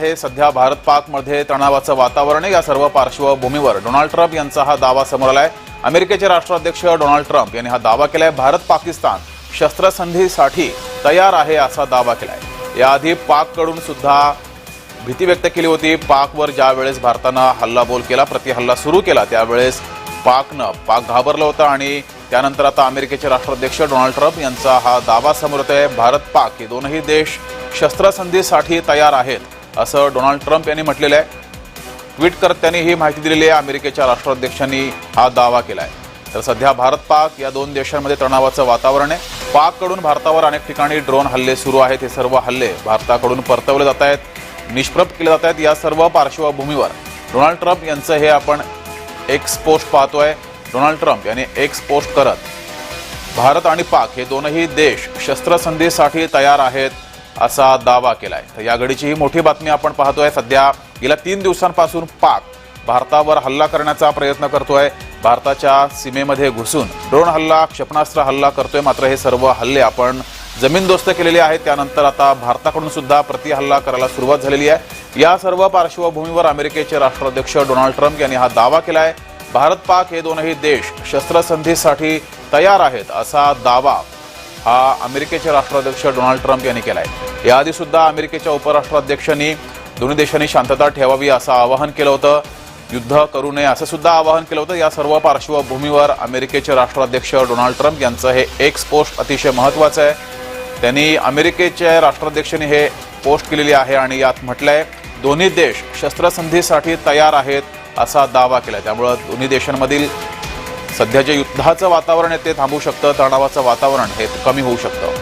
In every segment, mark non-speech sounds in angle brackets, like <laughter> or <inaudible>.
हे सध्या भारत पाकमध्ये तणावाचं वातावरण आहे. या सर्व पार्श्वभूमीवर डोनाल्ड ट्रम्प यांचा हा दावा समोर आलाय. अमेरिकेचे राष्ट्राध्यक्ष डोनाल्ड ट्रम्प यांनी हा दावा केलाय. भारत पाकिस्तान शस्त्रसंधीसाठी तयार आहे असा दावा केलाय. याआधी पाककडून सुद्धा भीती व्यक्त केली होती. पाकवर ज्या वेळेस भारतानं हल्लाबोल केला प्रतिहल्ला सुरू केला त्यावेळेस पाकनं पाक घाबरलं होतं आणि त्यानंतर आता अमेरिकेचे राष्ट्राध्यक्ष डोनाल्ड ट्रम्प यांचा हा दावा समोर येतोय. आहे भारत पाक हे दोनही देश शस्त्रसंधीसाठी तयार आहेत. असं डोनाल्ड ट्रम्प यांनी म्हटलेलं आहे. ट्विट करत त्यांनी ही माहिती दिलेली आहे. अमेरिकेच्या राष्ट्राध्यक्षांनी हा दावा केला आहे तर सध्या भारत पाक या दोन देशांमध्ये तणावाचं वातावरण आहे. पाककडून भारतावर अनेक ठिकाणी ड्रोन हल्ले सुरू आहेत. हे सर्व हल्ले भारताकडून परतवले जात आहेत निष्प्रभ केले जात आहेत या सर्व पार्श्वभूमीवर. डोनाल्ड ट्रम्प यांचं हे आपण एक्स पोस्ट पाहतोय. डोनाल्ड ट्रम्प यांनी एक्स पोस्ट करत भारत आणि पाक हे दोनही देश शस्त्रसंधीसाठी तयार आहेत. असा दावा केलाय. तर या घडीची ही मोठी बातमी आपण पाहतोय. सध्या गेल्या तीन दिवसांपासून पाक भारतावर हल्ला करण्याचा प्रयत्न करतोय. भारताच्या सीमेमध्ये घुसून ड्रोन हल्ला क्षेपणास्त्र हल्ला करतोय. मात्र हे सर्व हल्ले आपण जमीनदोस्त केलेले आहेत. त्यानंतर आता भारताकडून सुद्धा प्रतिहल्ला करायला सुरुवात झालेली आहे. या सर्व पार्श्वभूमीवर अमेरिकेचे राष्ट्राध्यक्ष डोनाल्ड ट्रम्प यांनी हा दावा केलाय. भारत पाक हे दोनही देश शस्त्रसंधीसाठी तयार आहेत असा दावा हा अमेरिकेचे राष्ट्राध्यक्ष डोनाल्ड ट्रम्प यांनी केलाय. याआधी सुद्धा अमेरिकेच्या उपराष्ट्राध्यक्षांनी दोन्ही देशांनी शांतता ठेवावी असं आवाहन केलं होतं. युद्ध करू नये असं सुद्धा आवाहन केलं होतं. या सर्व पार्श्वभूमीवर अमेरिकेचे राष्ट्राध्यक्ष डोनाल्ड ट्रम्प यांचं हे एक्स पोस्ट अतिशय महत्वाचं आहे. त्यांनी अमेरिकेच्या राष्ट्राध्यक्षांनी हे पोस्ट केलेली आहे आणि यात म्हटलंय दोन्ही देश शस्त्रसंधीसाठी तयार आहेत असा दावा केला त्यामुळं दोन्ही देशांमधील सध्या जे युद्धाचं वातावरण आहे ते थांबू शकतं तणावाचं वातावरण हे कमी होऊ शकतं.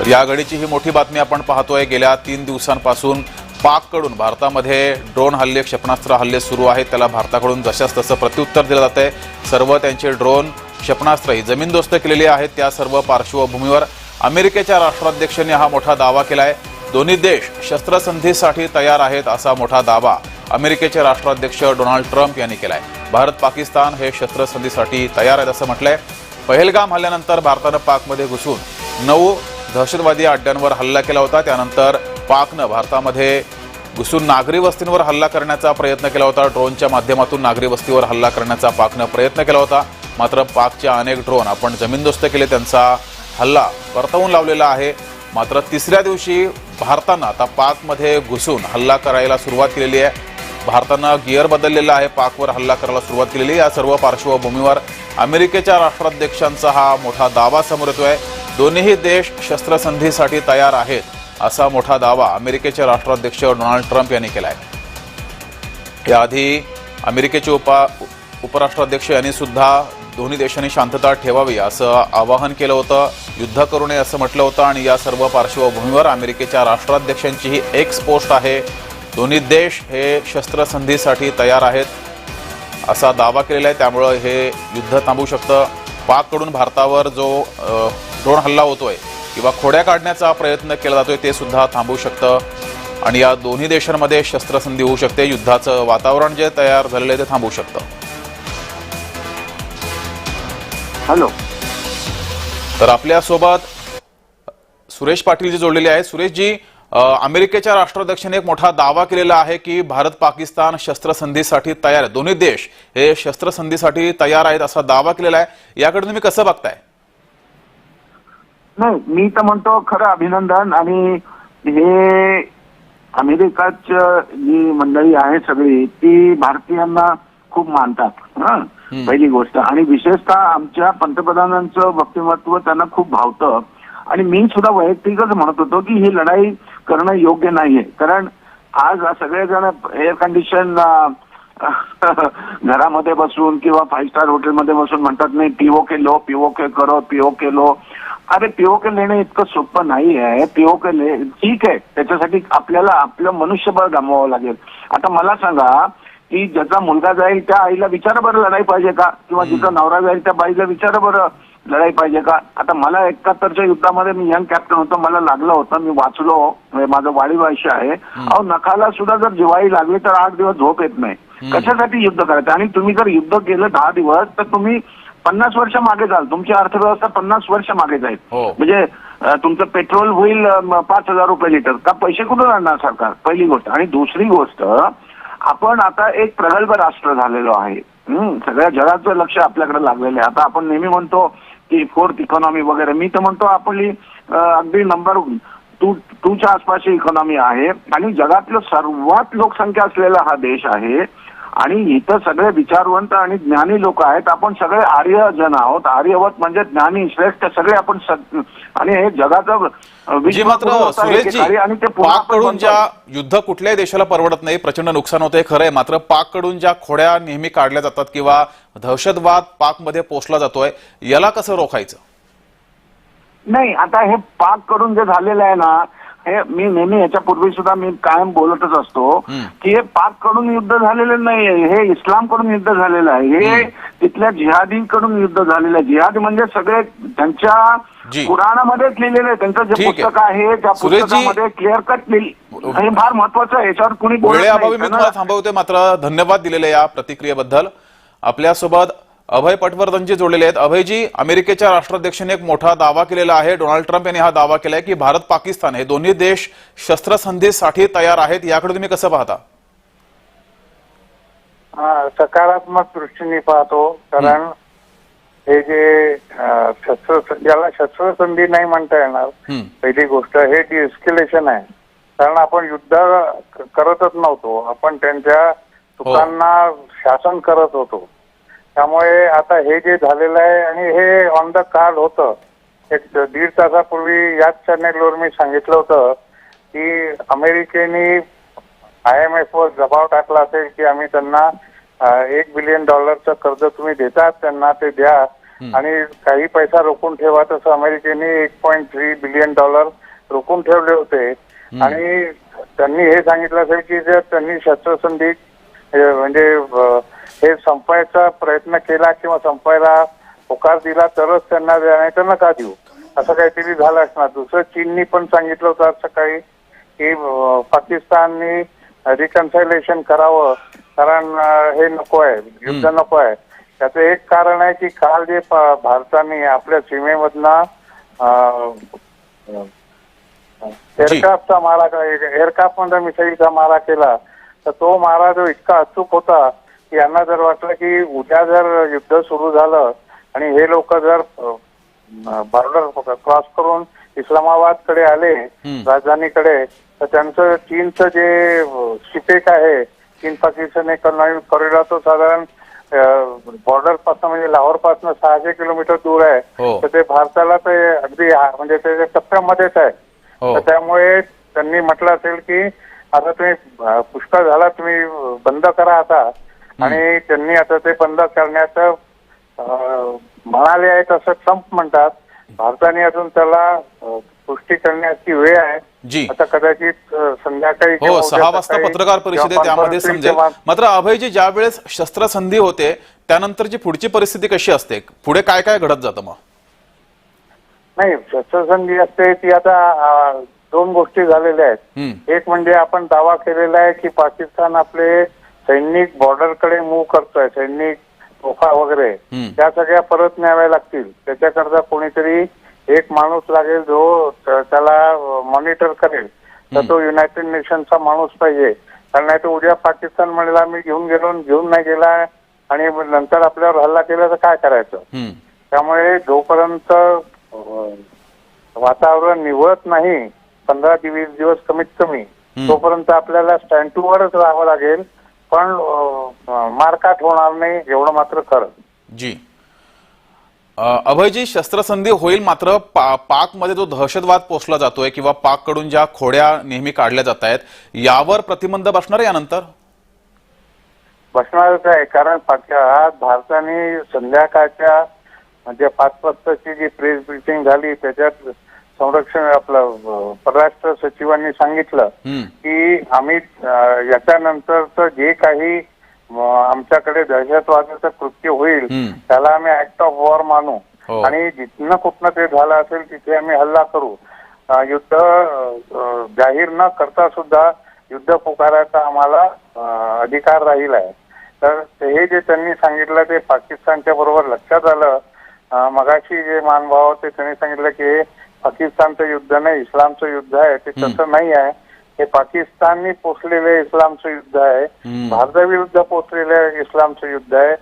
तर या घडीची ही मोठी बातमी आपण पाहतोय. गेल्या तीन दिवसांपासून पाककडून भारतामध्ये ड्रोन हल्ले क्षेपणास्त्र हल्ले सुरू आहेत. त्याला भारताकडून जशास तसं प्रत्युत्तर दिलं जात आहे सर्व त्यांचे ड्रोन क्षेपणास्त्र ही जमीनदोस्त केलेली आहेत. त्या सर्व पार्श्वभूमीवर अमेरिकेच्या राष्ट्राध्यक्षांनी हा मोठा दावा केला आहे दोन्ही देश शस्त्रसंधीसाठी तयार आहेत असा मोठा दावा अमेरिकेचे राष्ट्राध्यक्ष डोनाल्ड ट्रम्प यांनी केलाय. भारत पाकिस्तान हे शस्त्रसंधीसाठी तयार आहेत असं म्हटलंय. पहलगाम हल्ल्यानंतर भारतानं पाकमध्ये घुसून नऊ दहशतवादी अड्ड्यांवर हल्ला केला होता. त्यानंतर पाकनं भारतामध्ये घुसून नागरी वस्तींवर हल्ला करण्याचा प्रयत्न केला होता. ड्रोनच्या माध्यमातून नागरी वस्तीवर हल्ला करण्याचा पाकनं प्रयत्न केला होता. मात्र पाकच्या अनेक ड्रोन आपण जमीनदोस्त केले त्यांचा हल्ला परतवून लावलेला आहे. मात्र तिसऱ्या दिवशी भारतानं आता पाकमध्ये घुसून हल्ला करायला सुरुवात केलेली आहे. भारतानं गिअर बदललेला आहे. पाकवर हल्ला करायला सुरुवात केलेली या सर्व पार्श्वभूमीवर अमेरिकेच्या राष्ट्राध्यक्षांचा हा मोठा दावा समोर येतोय. दोन्ही देश शस्त्रसंधीसाठी तयार आहेत असा मोठा दावा अमेरिकेचे राष्ट्राध्यक्ष डोनाल्ड ट्रम्प यांनी केला आहे याआधी अमेरिकेचे उपा उपराष्ट्राध्यक्ष यांनी सुद्धा दोन्ही देशांनी शांतता ठेवावी असं आवाहन केलं होतं. युद्ध करू नये असं म्हटलं होतं आणि या सर्व पार्श्वभूमीवर अमेरिकेच्या राष्ट्राध्यक्षांची ही एक्स पोस्ट आहे. दोन्ही देश हे शस्त्रसंधीसाठी तयार आहेत. असा दावा केलेला आहे. त्यामुळं हे युद्ध थांबू शकतं. पाककडून भारतावर जो ड्रोन हल्ला होतोय किंवा खोड्या काढण्याचा प्रयत्न केला जातोय ते सुद्धा थांबू शकतं. आणि या दोन्ही देशांमध्ये शस्त्रसंधी होऊ शकते. युद्धाचं वातावरण जे तयार झालेलं आहे ते थांबू शकतं. हॅलो. तर आपल्यासोबत सुरेश पाटील जी जोडलेले आहेत. सुरेशजी अमेरिकेच्या राष्ट्राध्यक्षांनी एक मोठा दावा केलेला आहे की भारत पाकिस्तान शस्त्रसंधीसाठी तयार आहे. दोन्ही देश हे शस्त्रसंधीसाठी तयार आहेत असा दावा केलेला आहे. याकडे तुम्ही कसं बघताय? नाही मी तर म्हणतो खरं अभिनंदन आणि हे अमेरिकाच्या जी मंडळी आहे सगळी ती भारतीयांना खूप मानतात. हं पहिली गोष्ट. आणि विशेषतः आमच्या पंतप्रधानांचं व्यक्तिमत्व त्यांना खूप भावतं. आणि मी सुद्धा वैयक्तिकच म्हणत होतो की ही लढाई करणं योग्य नाहीये. कारण आज सगळेजण एअर कंडिशन <laughs> घरामध्ये बसून किंवा फाईव्ह स्टार हॉटेलमध्ये बसून म्हणतात नाही पीओके लो पीओके करो पीओके लो. अरे पीओके लेणं इतकं सोपं नाही आहे पीओके ले ठीक आहे. त्याच्यासाठी आपल्याला आपलं मनुष्यबळ गमवावं लागेल. आता मला सांगा की ज्याचा मुलगा जाईल त्या आईला विचारा बरं लढाई पाहिजे का? किंवा जिचा नवरा जाईल त्या बाईला विचारा बरं लढाई पाहिजे का? आता मला एकाहत्तरच्या युद्धामध्ये मी यंग कॅप्टन होतो मला लागलं होतं मी वाचलो माझं वाढीव आयुष्य आहे. अहो नखाला सुद्धा जर जिवाळी लागली तर आठ दिवस झोप येत नाही. कशासाठी युद्ध करायचं? आणि तुम्ही जर युद्ध केलं दहा दिवस तर तुम्ही पन्नास वर्ष मागे जाल. तुमची अर्थव्यवस्था पन्नास वर्ष मागे जाईल. हो. म्हणजे तुमचं पेट्रोल होईल पाच हजार रुपये लिटर. का पैसे कुठून आणणार सरकार? पहिली गोष्ट. आणि दुसरी गोष्ट आपण आता एक प्रगल्भ राष्ट्र झालेलो आहे. सगळ्या जगाचं लक्ष आपल्याकडे लागलेलं आहे. आता आपण नेहमी म्हणतो की फोर्थ इकॉनॉमी वगैरे. मी तर म्हणतो आपली अगदी नंबर टू टूच्या आसपासची इकॉनॉमी आहे. आणि जगातलं सर्वात लोकसंख्या असलेला हा देश आहे आणि इथं सगळे विचारवंत आणि ज्ञानी लोक आहेत. आपण सगळे आर्यजन आहोत. आर्यवत म्हणजे ज्ञानी श्रेष्ठ सगळे आपण आणि हे जगाचं होता आणि ते पाककडून. ज्या युद्ध कुठल्याही देशाला परवडत नाही प्रचंड नुकसान होतंय खरंय मात्र पाककडून ज्या खोड्या नेहमी काढल्या जातात किंवा दहशतवाद पाकमध्ये पोचला जातोय याला कसं रोखायचं? नाही आता हे पाककडून जे झालेलं आहे ना हे मी नेहमी याच्यापूर्वी सुद्धा मी कायम बोलतच असतो. की हे पाककडून युद्ध झालेलं नाही हे इस्लामकडून युद्ध झालेलं आहे. हे तिथल्या जिहादींकडून युद्ध झालेलं आहे. जिहादी म्हणजे सगळे त्यांच्या. पुराणामध्येच लिहिलेलं आहे. त्यांचं जे. पुस्तक आहे त्या पुस्तकामध्ये क्लिअर कट हे फार महत्वाचं आहे. याच्यावर कुणी बोलत मी तुम्हाला थांबवते. मात्र धन्यवाद दिलेले या प्रतिक्रियेबद्दल. आपल्यासोबत अभय पटवर्धनजी जोडलेले आहेत. अभयजी अमेरिकेच्या राष्ट्राध्यक्षांनी एक मोठा दावा केलेला आहे. डोनाल्ड ट्रम्प यांनी हा दावा केलाय की भारत पाकिस्तान हे दोन्ही देश शस्त्रसंधीसाठी तयार आहेत. याकडे तुम्ही कसं पाहता? हा, सकारात्मक दृष्टीने पाहतो. कारण हे जे शस्त्र ज्याला शस्त्रसंधी नाही म्हणता येणार. पहिली गोष्ट हे डिस्किलेशन आहे. कारण आपण युद्ध करतच नव्हतो. आपण त्यांच्या चुकांना शासन करत होतो. त्यामुळे आता हे जे झालेलं आहे आणि हे ऑन द कार्ड होतं. एक दीड तासापूर्वी याच चॅनेलवर मी सांगितलं होतं की अमेरिकेने आय एम एफ वर दबाव टाकला असेल की आम्ही त्यांना एक बिलियन डॉलरचं कर्ज तुम्ही देतात त्यांना ते द्या. आणि काही पैसा रोखून ठेवा तसं अमेरिकेने एक पॉईंट थ्री बिलियन डॉलर रोखून ठेवले होते. आणि त्यांनी हे सांगितलं असेल की जर त्यांनी शस्त्रसंधी म्हणजे हे संपवायचा प्रयत्न केला किंवा संपवायला होकार दिला तरच त्यांना द्या नाही तर नका देऊ. असं काहीतरी झालं असणार. दुसरं चीननी पण सांगितलं होतं आज सकाळी की पाकिस्ताननी रिकन्सायलेशन करावं. कारण हे नको आहे. युद्ध नको आहे. त्याचं एक कारण आहे की काल जे भारताने आपल्या सीमेमधनं एअरक्राफ्टचा मारा एअरक्राफ्टमध्ये मिसाईलचा मारा केला. तर तो मारा जो इतका अचूक होता यांना जर वाटलं की उद्या जर युद्ध सुरू झालं आणि हे लोक जर बॉर्डर क्रॉस करून इस्लामाबादकडे आले राजधानीकडे तर त्यांचं चीनचं जे शिपेक आहे चीन पाकिस्तान कॉरिडॉर तो साधारण बॉर्डरपासून म्हणजे लाहोरपासून सहाशे किलोमीटर दूर आहे हो. तर ते भारताला ते अगदी म्हणजे त्याच्या टप्प्यामध्येच आहे हो. तर त्यामुळे त्यांनी म्हटलं असेल की आता तुम्ही पुष्कळ झाला तुम्ही बंद करा आता आणि त्यांनी आता ते बंद करण्याचं म्हणाले आहेत असं ट्रम्प म्हणतात. भारताने अजून त्याला पुष्टी करण्याची वेळ आहे. जी. आता कदाचित संध्याकाळी हो सहा वाजता पत्रकार परिषदेत त्यामध्ये समजेल. मात्र अभयजी ज्या वेळेस शस्त्रसंधी होते त्यानंतरची पुढची परिस्थिती कशी असते? पुढे काय काय घडत जातं मग? नाही शस्त्रसंधी असते ती आता दोन गोष्टी झालेल्या आहेत. एक म्हणजे आपण दावा केलेला आहे की पाकिस्तान आपले सैनिक बॉर्डरकडे मूव्ह करतोय सैनिक तोफा वगैरे. त्या सगळ्या परत न्याव्या लागतील. त्याच्याकरता कोणीतरी एक माणूस लागेल जो त्याला मॉनिटर करेल. तर तो युनायटेड नेशनचा माणूस पाहिजे. कारण नाही तर उद्या पाकिस्तान म्हणला मी घेऊन गेलो घेऊन नाही गेला आणि नंतर आपल्यावर हल्ला केला तर काय करायचं. त्यामुळे जोपर्यंत वातावरण निवळत नाही पंधरा ते वीस दिवस कमीत कमी तोपर्यंत आपल्याला स्टँड टू वरच राहावं लागेल. पण मारकाट होणार नाही एवढं मात्र खरं. जी. अभयजी शस्त्रसंधी होईल मात्र पा पाकमध्ये जो दहशतवाद पोचला जातोय किंवा पाककडून ज्या खोड्या नेहमी काढल्या जात आहेत यावर प्रतिबंध बसणार आहे यानंतर? बसणारच आहे कारण पाक- भारताने संध्याकाळच्या म्हणजे पाच वाजताची जी प्रेस ब्रिफिंग झाली त्याच्यात संरक्षण आपलं परराष्ट्र सचिवांनी सांगितलं. की आम्ही याच्यानंतरचं जे काही आमच्याकडे दहशतवादाचं कृत्य होईल. त्याला आम्ही ऍक्ट ऑफ वॉर मानू हो. आणि जिथनं कुठनं ते झालं असेल तिथे आम्ही हल्ला करू युद्ध जाहीर न करता सुद्धा युद्ध पुकारायचा आम्हाला अधिकार राहील आहे तर हे जे त्यांनी सांगितलं ते पाकिस्तानच्या बरोबर लक्षात आलं मगाशी जे मानभाव होते त्यांनी सांगितलं की पाकिस्तानचं युद्ध नाही इस्लामचं युद्ध आहे ते तसं नाही आहे. हे पाकिस्ताननी पोचलेले इस्लामचं युद्ध आहे. भारताविरुद्ध पोचलेलं इस्लामचं युद्ध आहे.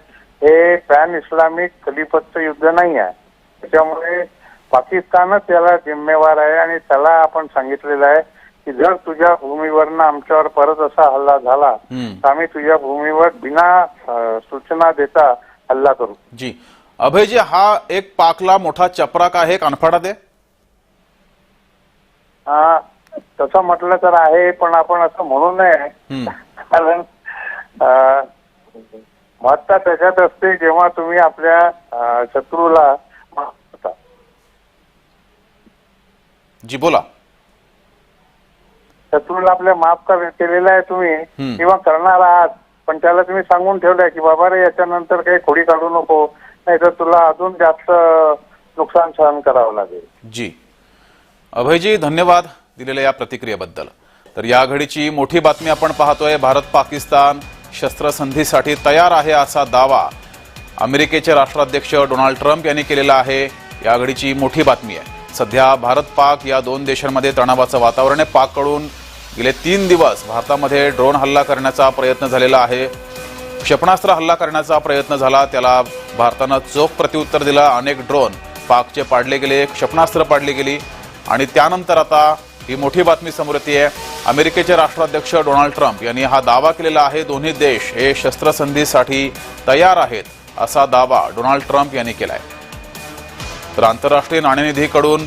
हे पॅन इस्लामिक खलिफतचं युद्ध नाही आहे. त्याच्यामुळे पाकिस्तानच याला जिम्मेवार आहे आणि त्याला आपण सांगितलेलं आहे की जर तुझ्या भूमीवरनं आमच्यावर परत असा हल्ला झाला. तर आम्ही तुझ्या भूमीवर बिना सूचना देता हल्ला करू. जी. अभयजी हा एक पाकला मोठा चपराक आहे आहे हा तसं म्हटलं तर आहे पण आपण असं म्हणू नये. कारण महत्ता त्याच्यात असते जेव्हा तुम्ही आपल्या शत्रूला. जी बोला शत्रूला आपल्या माफ कर- केलेलं आहे तुम्ही. किंवा करणार आहात पण त्याला तुम्ही सांगून ठेवलंय की बाबा रे याच्यानंतर काही खोडी काढू नको नाही तर तुला अजून जास्त नुकसान सहन करावं लागेल जी अभयजी धन्यवाद दिलेल्या या प्रतिक्रियेबद्दल. तर या घडीची मोठी बातमी आपण पाहतोय भारत पाकिस्तान शस्त्रसंधीसाठी तयार आहे असा दावा अमेरिकेचे राष्ट्राध्यक्ष डोनाल्ड ट्रम्प यांनी केलेला आहे. या घडीची मोठी बातमी आहे. सध्या भारत पाक या दोन देशांमध्ये तणावाचं वातावरण आहे. पाककडून गेले तीन दिवस भारतामध्ये ड्रोन हल्ला करण्याचा प्रयत्न झालेला आहे. क्षेपणास्त्र हल्ला करण्याचा प्रयत्न झाला. त्याला भारतानं चोख प्रत्युत्तर दिलं. अनेक ड्रोन पाकचे पाडले गेले क्षेपणास्त्र पाडली गेली. आणि त्यानंतर आता ही मोठी बातमी समोर येते अमेरिकेचे राष्ट्राध्यक्ष डोनाल्ड ट्रम्प यांनी हा दावा केलेला आहे दोन्ही देश हे शस्त्रसंधीसाठी तयार आहेत असा दावा डोनाल्ड ट्रम्प यांनी केलाय. तर आंतरराष्ट्रीय नाणेनिधीकडून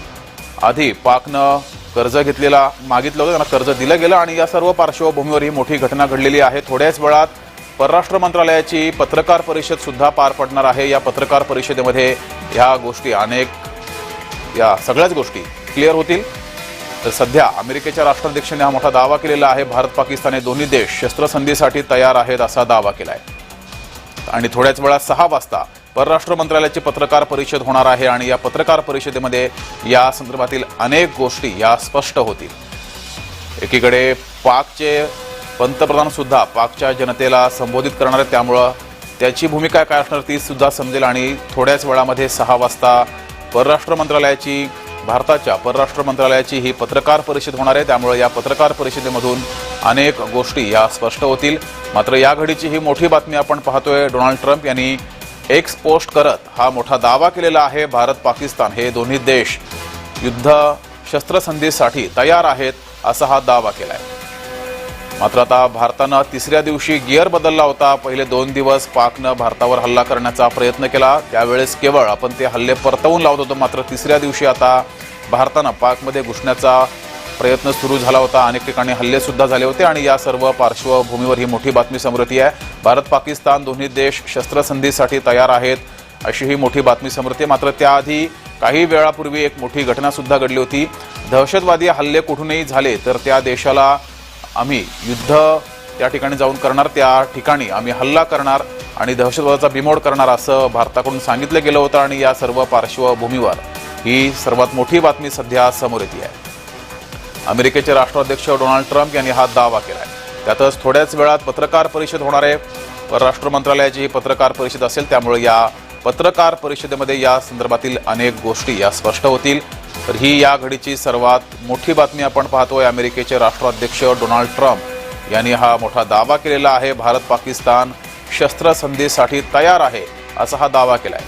आधी पाकनं कर्ज घेतलेला मागितलं होतं त्यांना कर्ज दिलं गेलं आणि या सर्व पार्श्वभूमीवर ही मोठी घटना घडलेली आहे. थोड्याच वेळात परराष्ट्र मंत्रालयाची पत्रकार परिषद सुद्धा पार पडणार आहे. या पत्रकार परिषदेमध्ये ह्या गोष्टी अनेक या सगळ्याच गोष्टी क्लिअर होतील. तर सध्या अमेरिकेच्या राष्ट्राध्यक्षांनी हा मोठा दावा केलेला आहे. भारत पाकिस्तान हे दोन्ही देश शस्त्रसंधीसाठी तयार आहेत असा दावा केला आहे आणि थोड्याच वेळात सहा वाजता परराष्ट्र मंत्रालयाची पत्रकार परिषद होणार आहे आणि या पत्रकार परिषदेमध्ये या संदर्भातील अनेक गोष्टी या स्पष्ट होतील. एकीकडे पाकचे पंतप्रधान सुद्धा पाकच्या जनतेला संबोधित करणार आहेत. त्यामुळं त्याची भूमिका काय असणार ती सुद्धा समजेल. आणि थोड्याच वेळामध्ये सहा वाजता परराष्ट्र मंत्रालयाची भारताच्या परराष्ट्र मंत्रालयाची ही पत्रकार परिषद होणार आहे. त्यामुळे या पत्रकार परिषदेमधून अनेक गोष्टी या स्पष्ट होतील. मात्र या घडीची ही मोठी बातमी आपण पाहतोय. डोनाल्ड ट्रम्प यांनी एक्स पोस्ट करत हा मोठा दावा केलेला आहे. भारत पाकिस्तान हे दोन्ही देश युद्ध शस्त्रसंधीसाठी तयार आहेत असा हा दावा केला आहे मात्र आता भारतानं तिसऱ्या दिवशी गिअर बदलला होता. पहिले दोन दिवस पाकनं भारतावर हल्ला करण्याचा प्रयत्न केला. त्यावेळेस केवळ आपण ते हल्ले परतवून लावत होतो मात्र तिसऱ्या दिवशी आता भारतानं पाकमध्ये घुसण्याचा प्रयत्न सुरू झाला होता. अनेक ठिकाणी हल्ले सुद्धा झाले होते आणि या सर्व पार्श्वभूमीवर ही मोठी बातमी समोर येते आहे. भारत पाकिस्तान दोन्ही देश शस्त्रसंधीसाठी तयार आहेत अशी ही मोठी बातमी समोर येते. मात्र त्याआधी काही वेळापूर्वी एक मोठी घटनासुद्धा घडली होती. दहशतवादी हल्ले कुठूनही झाले तर त्या देशाला आम्ही युद्ध त्या ठिकाणी जाऊन करणार त्या ठिकाणी आम्ही हल्ला करणार आणि दहशतवादाचा बिमोड करणार असं भारताकडून सांगितलं गेलं होतं आणि या सर्व पार्श्वभूमीवर ही सर्वात मोठी बातमी सध्या समोर येते आहे. अमेरिकेचे राष्ट्राध्यक्ष डोनाल्ड ट्रम्प यांनी हा दावा केला आहे. त्यातच थोड्याच वेळात पत्रकार परिषद होणार आहे. परराष्ट्र मंत्रालयाची ही पत्रकार परिषद असेल त्यामुळे या पत्रकार परिषदेमध्ये या संदर्भातील अनेक गोष्टी या स्पष्ट होतील. तर ही या घडीची सर्वात मोठी बातमी आपण पाहतोय. अमेरिकेचे राष्ट्राध्यक्ष डोनाल्ड ट्रम्प यांनी हा मोठा दावा केलेला आहे. भारत पाकिस्तान शस्त्रसंधीसाठी तयार आहे असा हा दावा केलाय.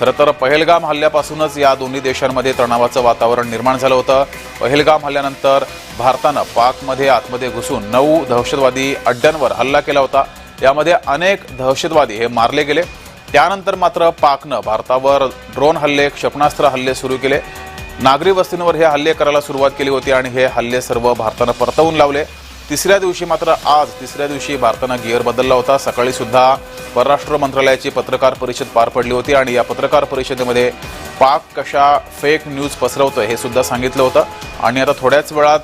खरं तर पहलगाम हल्ल्यापासूनच या दोन्ही देशांमध्ये तणावाचं वातावरण निर्माण झालं होतं. पहलगाम हल्ल्यानंतर भारतानं पाकमध्ये आतमध्ये घुसून नऊ दहशतवादी अड्ड्यांवर हल्ला केला होता. यामध्ये अनेक दहशतवादी हे मारले गेले. त्यानंतर मात्र पाकनं भारतावर ड्रोन हल्ले क्षेपणास्त्र हल्ले सुरू केले. नागरी वस्तींवर हे हल्ले करायला सुरुवात केली होती आणि हे हल्ले सर्व भारतानं परतवून लावले. तिसऱ्या दिवशी मात्र आज तिसऱ्या दिवशी भारतानं गिअर बदलला होता. सकाळी सुद्धा परराष्ट्र मंत्रालयाची पत्रकार परिषद पार पडली होती आणि या पत्रकार परिषदेमध्ये पाक कशा फेक न्यूज पसरवतोय हे सुद्धा सांगितलं होतं. आणि आता थोड्याच वेळात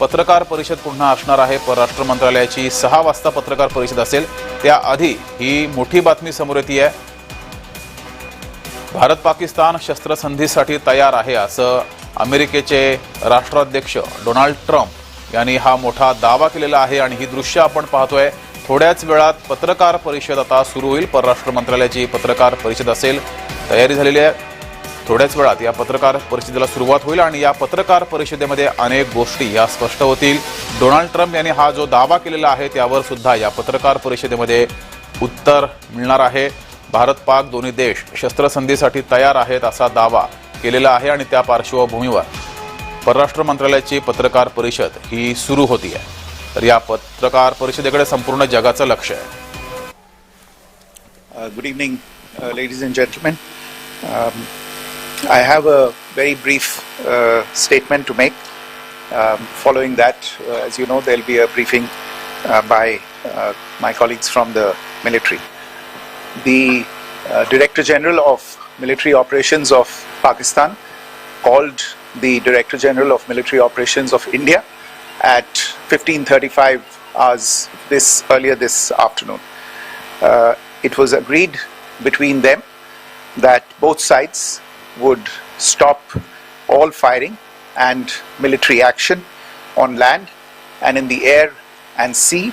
पत्रकार परिषद पुन्हा असणार आहे. परराष्ट्र मंत्रालयाची सहा वाजता पत्रकार परिषद असेल. त्याआधी ही मोठी बातमी समोर येते आहे. भारत पाकिस्तान शस्त्रसंधीसाठी तयार आहे असं अमेरिकेचे राष्ट्राध्यक्ष डोनाल्ड ट्रम्प यांनी हा मोठा दावा केलेला आहे. आणि ही दृश्य आपण पाहतोय. थोड्याच वेळात पत्रकार परिषद आता सुरू होईल. परराष्ट्र मंत्रालयाची पत्रकार परिषद असेल. तयारी झालेली आहे. थोड्याच वेळात या पत्रकार परिषदेला सुरुवात होईल आणि या पत्रकार परिषदेमध्ये अनेक गोष्टी या स्पष्ट होतील. डोनाल्ड ट्रम्प यांनी हा जो दावा केलेला आहे त्यावर सुद्धा या पत्रकार परिषदेमध्ये उत्तर मिळणार आहे. भारत पाक दोन्ही देश शस्त्रसंधीसाठी तयार आहेत असा दावा केलेला आहे आणि त्या पार्श्वभूमीवर परराष्ट्र मंत्रालयाची पत्रकार परिषद ही सुरू होती आहे तर या पत्रकार परिषदेकडे संपूर्ण जगाचं लक्ष आहे. Good evening ladies and gentleman I have a very brief statement to make following that you know be a briefing by my colleagues from the military The uh, Director General of Military Operations of Pakistan called the Director General of Military Operations of India at 15:35 hours this earlier this afternoon. Uh, it was agreed between them that both sides would stop all firing and military action on land and in the air and sea